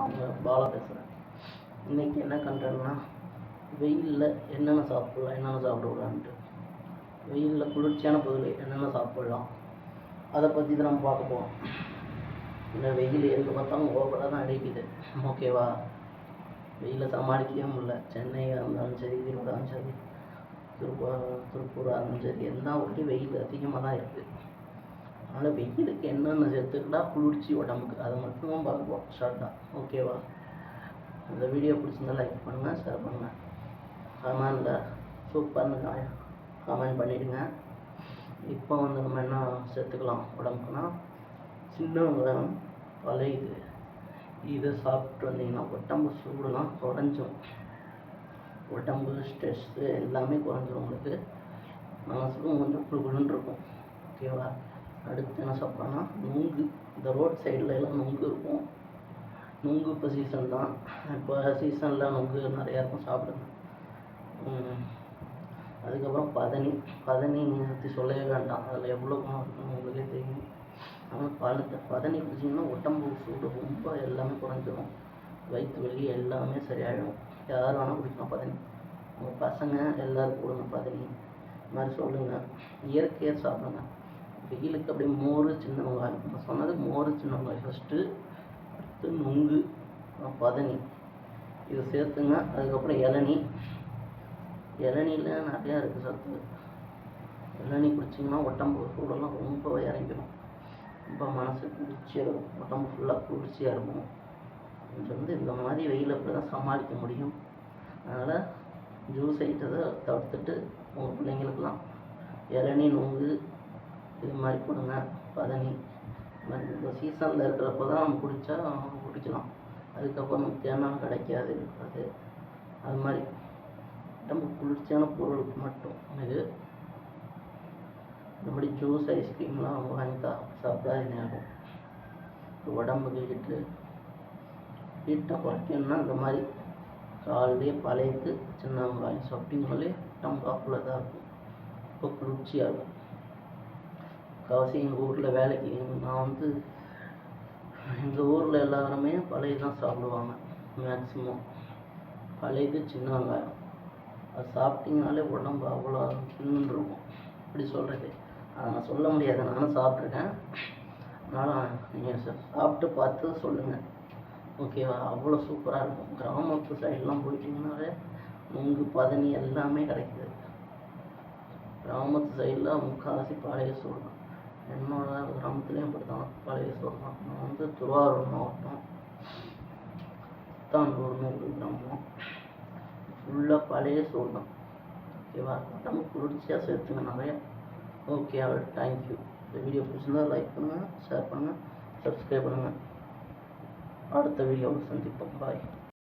அவங்க பாலா பேசுகிறேன் இன்றைக்கி என்ன கண்டேன்னா வெயிலில் என்னென்ன சாப்பிட்லாம் என்னென்ன சாப்பிடக்கூடாதுன்ட்டு. வெயிலில் குளிர்ச்சியான பொருள் என்னென்ன சாப்பிட்லாம் அதை பற்றி தான் நம்ம பார்க்க போகிறோம் இந்த வெயில் எங்கே பார்த்தாலும் ஓவராக தான் அடிக்குது. ஓகேவா வெயிலை சமாளிக்கவே முடியல. சென்னையாக இருந்தாலும் சரி ஈரோடாக சரி திருப்பூர் திருப்பூராக இருந்தாலும் சரி எல்லா ஊர்லேயும் வெயில் அதிகமாக தான் இருக்குது அதனால் வெயிலுக்கு என்னென்ன சேர்த்துக்கிட்டா குளிர்ச்சி உடம்புக்கு அதை மட்டும் தான் பார்ப்போம் ஷார்ட்டாக ஓகேவா இந்த வீடியோ பிடிச்சிருந்தா லைக் பண்ணுங்கள் ஷேர் பண்ணுங்கள் கமெண்டில் சூப்பர்னு கமெண்ட் பண்ணிவிடுங்க இப்போ வந்து நம்ம என்ன சேர்த்துக்கலாம் உடம்புக்குன்னா சின்ன வெங்காயம் பழையுது. இதை சாப்பிட்டு வந்தீங்கன்னா உடம்பு சூடுலாம் குறைஞ்சிரும். உடம்பு ஸ்ட்ரெஸ்ஸு எல்லாமே குறைஞ்சிரும் உங்களுக்கு. மனசுக்கும் கொஞ்சம் குழுகுழுன்னு இருக்கும். ஓகேவா அடுத்து என்ன சாப்பிட்றோன்னா நுங்கு. இந்த ரோட் சைடில் எல்லாம் நுங்கு இருக்கும். நுங்கு இப்போ சீசன் தான். இப்போ சீசனில் நுங்கு நிறையா இருக்கும் சாப்பிடுங்க அதுக்கப்புறம் பதனி. பதனி பற்றி சொல்லவே வேண்டாம். அதில் எவ்வளோ குணம் இருக்குன்னு உங்களுக்கே தெரியும். ஆனால் பழத்தை பதனி குடிச்சிங்கன்னா உடம்பு சூடு ரொம்ப எல்லாமே குறைஞ்சிரும். வயிற்று வலி எல்லாமே சரியாயிடும். யார் வேணால் குடிக்கலாம் பதனி. உங்கள் பசங்க எல்லோரும் கொடுங்க பதனி. இது மாதிரி சொல்லுங்கள் இயற்கையாக சாப்பிடுங்க. வெயிலுக்கு அப்படியே மோர் சின்ன வெங்காயம். நான் சொன்னது மோர் சின்ன வெங்காயம். ஃபஸ்ட்டு அடுத்து நுங்கு பதனி. இதை சேர்த்துங்க. அதுக்கப்புறம் இளநி. இளநில நிறையா இருக்குது சத்து. இளநி குடிச்சிங்கன்னா உடம்பு சூடெல்லாம் ரொம்ப இறங்கிடும் ரொம்ப மனசு குளிர்ச்சியாக இருக்கும். உடம்பு ஃபுல்லாக குளிர்ச்சியாக இருக்கும். கொஞ்சம் வந்து இந்த மாதிரி வெயில் அப்படி தான் சமாளிக்க முடியும். அதனால் ஜூஸ் ஐட்டத்தை தவிர்த்துட்டு உங்கள் பிள்ளைங்களுக்கெல்லாம் இளநி நுங்கு இது மாதிரி கொடுங்க. பதனி மாதிரி இந்த சீசனில் இருக்கிறப்ப தான் நம்ம குடித்தா குடிக்கலாம் அதுக்கப்புறம் நமக்கு தேனாலும் கிடைக்காது அது. அது மாதிரி. நம்ம குளிர்ச்சியான பொருளுக்கு மட்டும். இது. இந்த மாதிரி ஜூஸ் ஐஸ்கிரீம்லாம் வாங்கி சா சாப்பிடாதீங்க யாரும் உடம்புக்கு ஹீட்டு ஹீட்டை குறைக்கணும்னா இந்த மாதிரி காலையிலே பழையது சின்ன வெங்காயம் சாப்பிட்டீங்கனாலே உடம்பு காப்பில் தான் இருக்கும். ரொம்ப குளிர்ச்சியாக இருக்கும் முக்கால்வாசி எங்கள் ஊரில் வேலைக்கு. நான் வந்து எங்கள் ஊரில் எல்லாருமே பழைய தான் சாப்பிடுவாங்க மேக்ஸிமம் பழையது சின்ன வெங்காயம். அது சாப்பிட்டீங்கனாலே உடம்பு அவ்வளோ இன்னும் இருக்கும். இப்படி சொல்கிறது அதை நான் சொல்ல முடியாது. நானும் சாப்பிட்ருக்கேன் அதனால் நீங்கள் சாப்பிட்டு பார்த்து சொல்லுங்கள் ஓகேவா? அவ்வளோ சூப்பராக இருக்கும். கிராமத்து சைட்லாம் போயிட்டிங்கனாலே நுங்கு பதனி எல்லாமே கிடைக்குது. கிராமத்து சைடில் முக்கால்வாசி பழைய சோறு என்னோட கிராமத்துலேயும் அப்படி தான் பழைய சொல்லலாம் நான் வந்து திருவாரூர் மாவட்டம். புத்தாண்டூர்னு ஒரு கிராமம். ஃபுல்லாக பழைய சோறு ஓகேவா நம்ம குளிர்ச்சியாக சேர்த்துங்க நிறைய. ஓகே அவள் தேங்க்யூ இந்த வீடியோ பிடிச்சிருந்தா லைக் பண்ணுங்கள் ஷேர் பண்ணுங்கள் சப்ஸ்கிரைப் பண்ணுங்கள் அடுத்த வீடியோவில் சந்திப்போம். பாய்